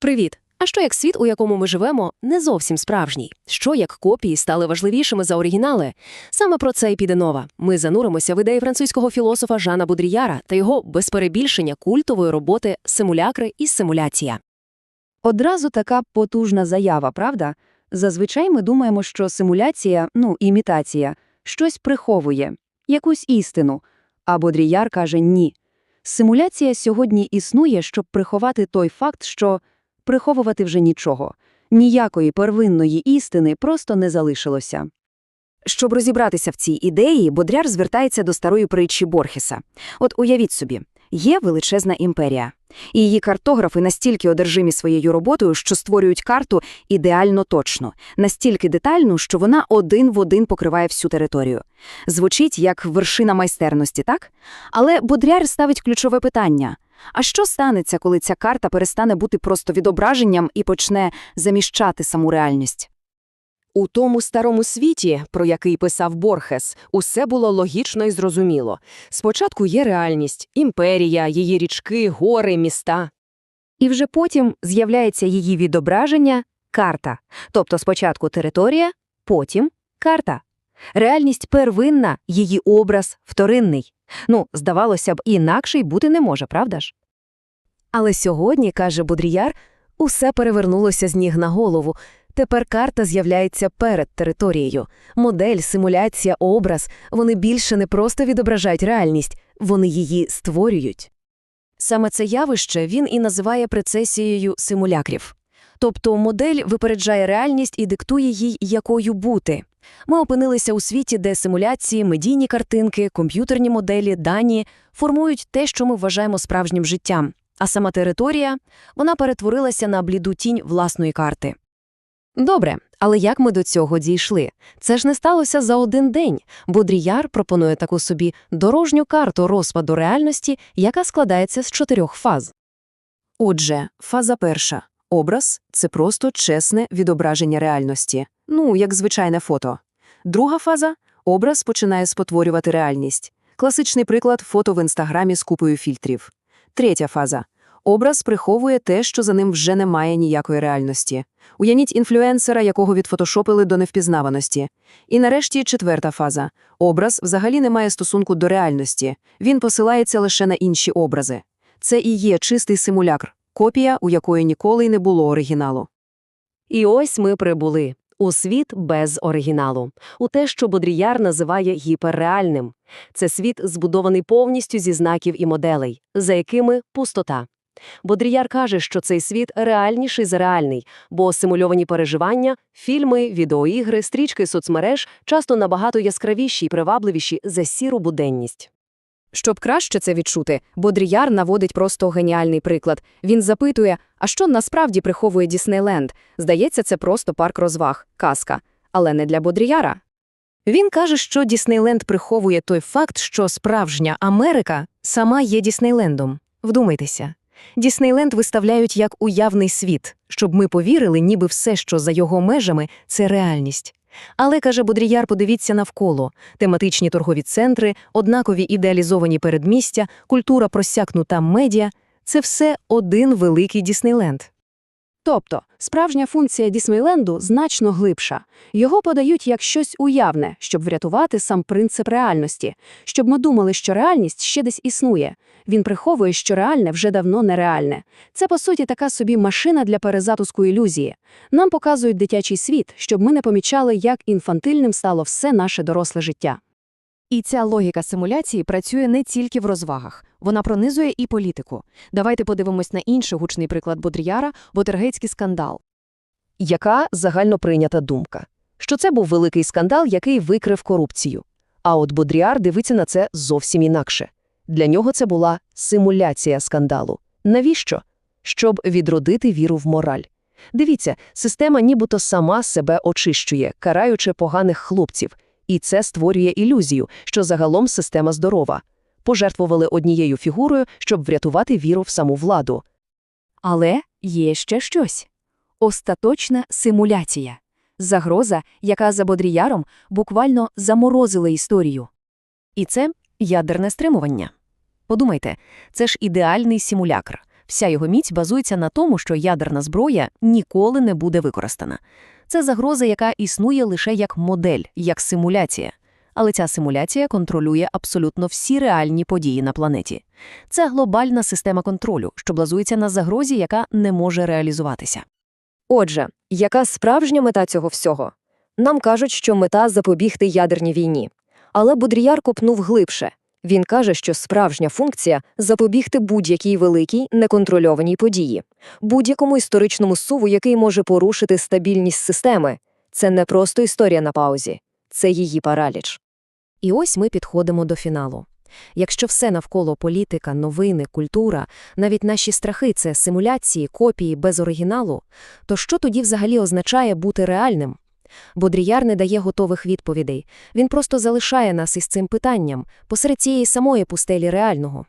Привіт! А що як світ, у якому ми живемо, не зовсім справжній? Що як копії стали важливішими за оригінали? Саме про це і піде нова. Ми зануримося в ідеї французького філософа Жана Будріяра та його без перебільшення культової роботи Симулякри і симуляція. Одразу така потужна заява, правда? Зазвичай ми думаємо, що симуляція, ну, імітація, щось приховує, якусь істину. А Бодріяр каже ні. Симуляція сьогодні існує, щоб приховати той факт, що приховувати вже нічого. Ніякої первинної істини просто не залишилося. Щоб розібратися в цій ідеї, Бодряр звертається до старої притчі Борхеса. От уявіть собі, є величезна імперія. І її картографи настільки одержимі своєю роботою, що створюють карту ідеально точно, настільки детальну, що вона один в один покриває всю територію. Звучить як вершина майстерності, так? Але Бодряр ставить ключове питання. А що станеться, коли ця карта перестане бути просто відображенням і почне заміщати саму реальність? У тому старому світі, про який писав Борхес, усе було логічно і зрозуміло. Спочатку є реальність, імперія, її річки, гори, міста. І вже потім з'являється її відображення – карта. Тобто спочатку територія, потім карта. Реальність первинна, її образ вторинний. Ну, здавалося б, інакше й бути не може, правда ж? Але сьогодні, каже Бодріяр, усе перевернулося з ніг на голову. Тепер карта з'являється перед територією. Модель, симуляція, образ – вони більше не просто відображають реальність, вони її створюють. Саме це явище він і називає прецесією симулякрів. Тобто модель випереджає реальність і диктує їй, якою бути. Ми опинилися у світі, де симуляції, медійні картинки, комп'ютерні моделі, дані формують те, що ми вважаємо справжнім життям. А сама територія, вона перетворилася на бліду тінь власної карти. Добре, але як ми до цього дійшли? Це ж не сталося за один день. Бодріяр пропонує таку собі дорожню карту розпаду реальності, яка складається з чотирьох фаз. Отже, фаза перша. Образ – це просто чесне відображення реальності. Ну, як звичайне фото. Друга фаза – образ починає спотворювати реальність. Класичний приклад – фото в інстаграмі з купою фільтрів. Третя фаза – образ приховує те, що за ним вже немає ніякої реальності. Уявіть інфлюенсера, якого відфотошопили до невпізнаваності. І нарешті четверта фаза – образ взагалі не має стосунку до реальності. Він посилається лише на інші образи. Це і є чистий симулякр, копія, у якої ніколи й не було оригіналу. І ось ми прибули. У світ без оригіналу, у те, що Бодріяр називає гіперреальним. Це світ, збудований повністю зі знаків і моделей, за якими пустота. Бодріяр каже, що цей світ реальніший за реальний, бо симульовані переживання, фільми, відеоігри, стрічки соцмереж часто набагато яскравіші й привабливіші за сіру буденність. Щоб краще це відчути, Бодріяр наводить просто геніальний приклад. Він запитує, а що насправді приховує Діснейленд? Здається, це просто парк розваг, казка. Але не для Бодріяра. Він каже, що Діснейленд приховує той факт, що справжня Америка сама є Діснейлендом. Вдумайтеся. Діснейленд виставляють як уявний світ, щоб ми повірили, ніби все, що за його межами, це реальність. Але, каже Бодріяр, подивіться навколо тематичні торгові центри, однакові ідеалізовані передмістя, культура просякнута медіа це все один великий Діснейленд. Тобто, справжня функція Діснейленду значно глибша. Його подають як щось уявне, щоб врятувати сам принцип реальності, щоб ми думали, що реальність ще десь існує. Він приховує, що реальне вже давно нереальне. Це, по суті, така собі машина для перезапуску ілюзії. Нам показують дитячий світ, щоб ми не помічали, як інфантильним стало все наше доросле життя. І ця логіка симуляції працює не тільки в розвагах, вона пронизує і політику. Давайте подивимось на інший гучний приклад Бодріяра – Вотергейтський скандал. Яка загально прийнята думка? Що це був великий скандал, який викрив корупцію. А от Бодріар дивиться на це зовсім інакше. Для нього це була симуляція скандалу. Навіщо? Щоб відродити віру в мораль. Дивіться, система нібито сама себе очищує, караючи поганих хлопців. І це створює ілюзію, що загалом система здорова. Пожертвували однією фігурою, щоб врятувати віру в саму владу. Але є ще щось. Остаточна симуляція. Загроза, яка за Бодріяром буквально заморозила історію. І це ядерне стримування. Подумайте, це ж ідеальний симулякр. Вся його міць базується на тому, що ядерна зброя ніколи не буде використана. Це загроза, яка існує лише як модель, як симуляція. Але ця симуляція контролює абсолютно всі реальні події на планеті. Це глобальна система контролю, що базується на загрозі, яка не може реалізуватися. Отже, яка справжня мета цього всього? Нам кажуть, що мета – запобігти ядерній війні. Але Бодріяр копнув глибше. Він каже, що справжня функція – запобігти будь-якій великій, неконтрольованій події, будь-якому історичному суву, який може порушити стабільність системи. Це не просто історія на паузі, це її параліч. І ось ми підходимо до фіналу. Якщо все навколо політика, новини, культура, навіть наші страхи – це симуляції, копії без оригіналу, то що тоді взагалі означає бути реальним? Бодріяр не дає готових відповідей. Він просто залишає нас із цим питанням посеред цієї самої пустелі реального.